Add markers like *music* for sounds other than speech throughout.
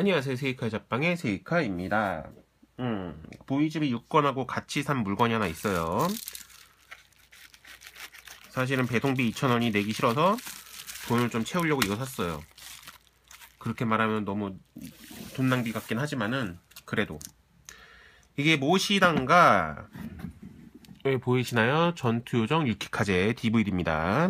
안녕하세요. 세이카 잡방의 세이카입니다. 음, 보이집이 6건하고 같이 산 물건이 하나 있어요. 사실은 배송비 2,000원이 내기 싫어서 돈을 좀 채우려고 이거 샀어요. 그렇게 말하면 너무 돈 낭비 같긴 하지만은 그래도 이게 여기 보이시나요? 전투요정 유키카제 DVD입니다.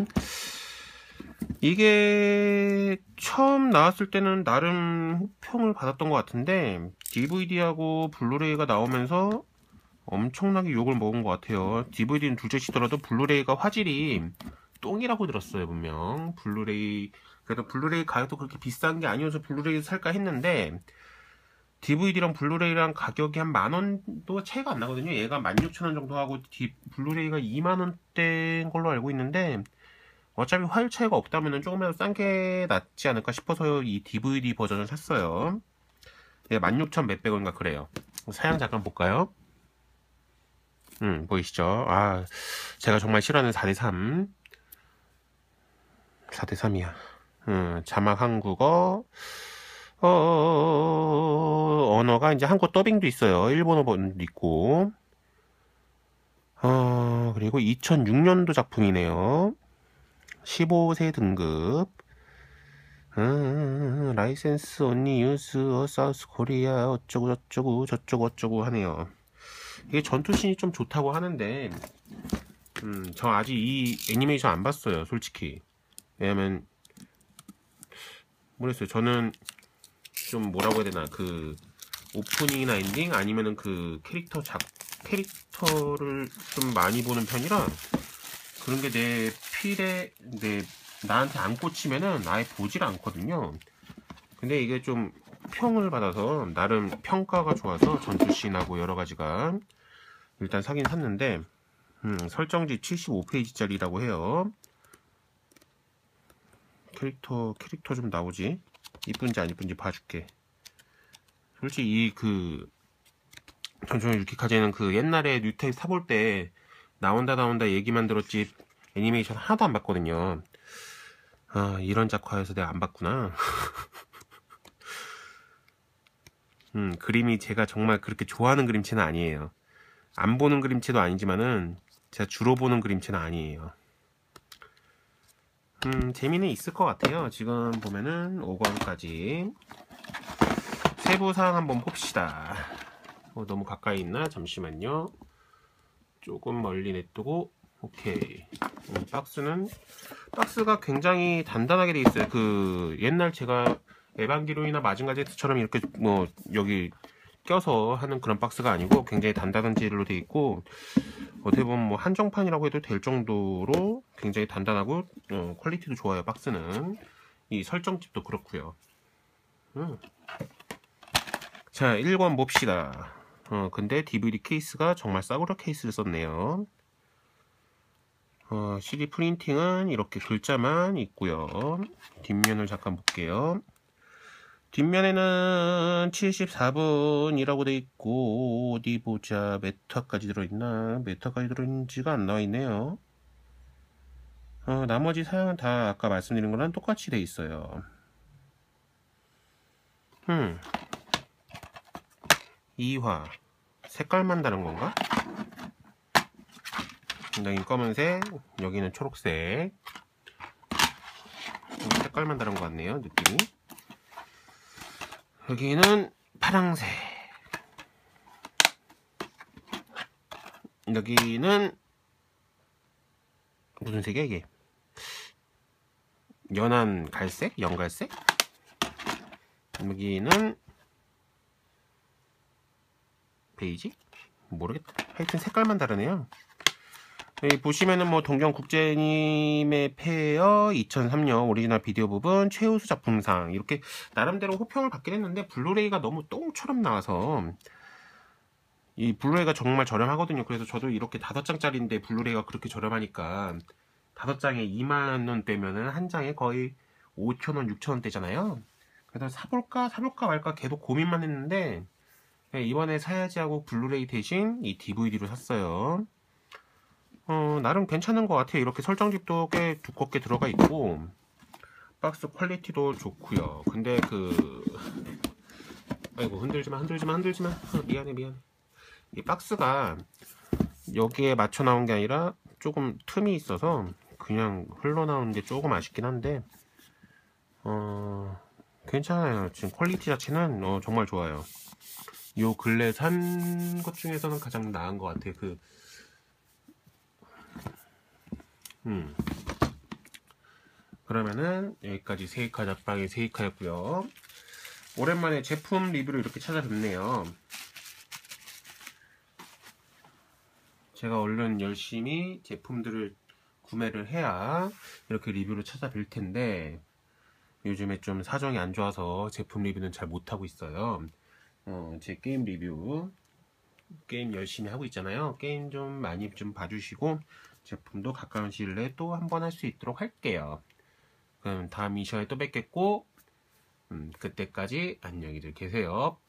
이게 처음 나왔을 때는 나름 호평을 받았던 것 같은데 DVD하고 블루레이가 나오면서 엄청나게 욕을 먹은 것 같아요. DVD는 둘째 치더라도 블루레이가 화질이 똥이라고 들었어요 분명. 블루레이 그래도 블루레이 가격도 그렇게 비싼 게 아니어서 블루레이 살까 했는데 DVD랑 블루레이랑 가격이 한 만원도 차이가 안 나거든요. 얘가 16,000원 정도 하고 디, 블루레이가 2만원대인 걸로 알고 있는데 어차피 화일 차이가 없다면 조금이라도 싼 게 낫지 않을까 싶어서 이 DVD 버전을 샀어요. 예, 16,000 몇백 원인가 그래요. 사양 잠깐 볼까요? 음, 보이시죠? 아, 제가 정말 싫어하는 4대3. 4대3이야. 음, 자막 한국어, 어, 언어가 이제 한국 더빙도 있어요. 일본어 번도 있고. 어, 그리고 2006년도 작품이네요. 15세 등급. 음, 라이센스 언니 유스 어 사우스 코리아 어쩌고 저쩌고 저쩌고 어쩌고 하네요. 이게 전투신이 좀 좋다고 하는데 음, 저 아직 이 애니메이션 안 봤어요, 솔직히. 왜냐면 모르겠어요. 저는 좀 뭐라고 해야 되나 그 오프닝이나 엔딩 아니면은 그 캐릭터 작 캐릭터를 좀 많이 보는 편이라 그런 게 내 필에 내 나한테 안 꽂히면은 아예 보질 않거든요. 근데 이게 좀 평을 받아서 나름 평가가 좋아서 전투씬하고 여러 가지가 일단 사긴 샀는데 음, 설정지 75페이지짜리라고 해요. 캐릭터 캐릭터 좀 나오지? 이쁜지 안 이쁜지 봐줄게. 솔직히 이 그 전투 유키카제는 그 옛날에 뉴텍 사볼 때 나온다 나온다 얘기만 들었지 애니메이션 하나도 안 봤거든요. 아 이런 작화여서 내가 안 봤구나. *laughs* 음 그림이 제가 정말 그렇게 좋아하는 그림체는 아니에요. 안 보는 그림체도 아니지만은 제가 주로 보는 그림체는 아니에요. 음 재미는 있을 것 같아요. 지금 보면은 5권까지 세부사항 한번 봅시다. 어, 너무 가까이 있나? 잠시만요. 조금 멀리 냅두고 오케이. 음, 박스는 박스가 굉장히 단단하게 돼 있어요. 그 옛날 제가 에반기로이나 마징가제트처럼 이렇게 뭐 여기 껴서 하는 그런 박스가 아니고 굉장히 단단한 재질로 돼 있고 어떻게 보면 뭐 한정판이라고 해도 될 정도로 굉장히 단단하고 어, 퀄리티도 좋아요. 박스는 이 설정집도 그렇고요. 음. 자 1권 봅시다. 어, 근데 DVD 케이스가 정말 싸구려 케이스를 썼네요. 어, CD 프린팅은 이렇게 글자만 있고요. 뒷면을 잠깐 볼게요. 뒷면에는 74분이라고 돼 있고 어디 보자 메타까지 들어있나 메타까지 들어있는지가 안 나와 있네요 어, 나머지 사양은 다 아까 말씀드린 거랑 똑같이 돼 있어요 음 2화 색깔만 다른 건가? 여기 검은색 여기는 초록색 색깔만 다른 것 같네요 느낌이 여기는 파랑색 여기는 무슨 색이야 이게 연한 갈색? 연갈색? 여기는 베이지? 모르겠다 하여튼 색깔만 다르네요 여기 보시면은 뭐 동경국제님의 페어 2003년 오리지널 비디오 부분 최우수 작품상 이렇게 나름대로 호평을 받긴 했는데 블루레이가 너무 똥처럼 나와서 이 블루레이가 정말 저렴하거든요. 그래서 저도 이렇게 다섯 장짜리인데 블루레이가 그렇게 저렴하니까 다섯 장에 2만 원대면은 한 장에 거의 5천 원, 6천 원대잖아요. 그래서 사볼까 사볼까 말까 계속 고민만 했는데 네, 이번에 사야지 하고 블루레이 대신 이 DVD로 샀어요. 어, 나름 괜찮은 것 같아요. 이렇게 설정집도 꽤 두껍게 들어가 있고 박스 퀄리티도 좋고요. 근데 그 아이고 흔들지마 흔들지마 흔들지마. 어, 미안해 미안해. 이 박스가 여기에 맞춰 나온 게 아니라 조금 틈이 있어서 그냥 흘러나오는 게 조금 아쉽긴 한데 어 괜찮아요. 지금 퀄리티 자체는 어, 정말 좋아요. 요 근래 산 것 중에서는 가장 나은 것 같아요. 그 음. 그러면은 여기까지 세이카 잡방의 세이카였고요. 오랜만에 제품 리뷰를 이렇게 찾아뵙네요. 제가 얼른 열심히 제품들을 구매를 해야 이렇게 리뷰를 찾아뵐 텐데 요즘에 좀 사정이 안 좋아서 제품 리뷰는 잘 못하고 있어요. 어, 제 게임 리뷰 게임 열심히 하고 있잖아요. 게임 좀 많이 좀 봐주시고 제품도 가까운 시일 내에 또 한 번 할 수 있도록 할게요. 그럼 다음 미션에 또 뵙겠고 음, 그때까지 안녕히들 계세요. 끝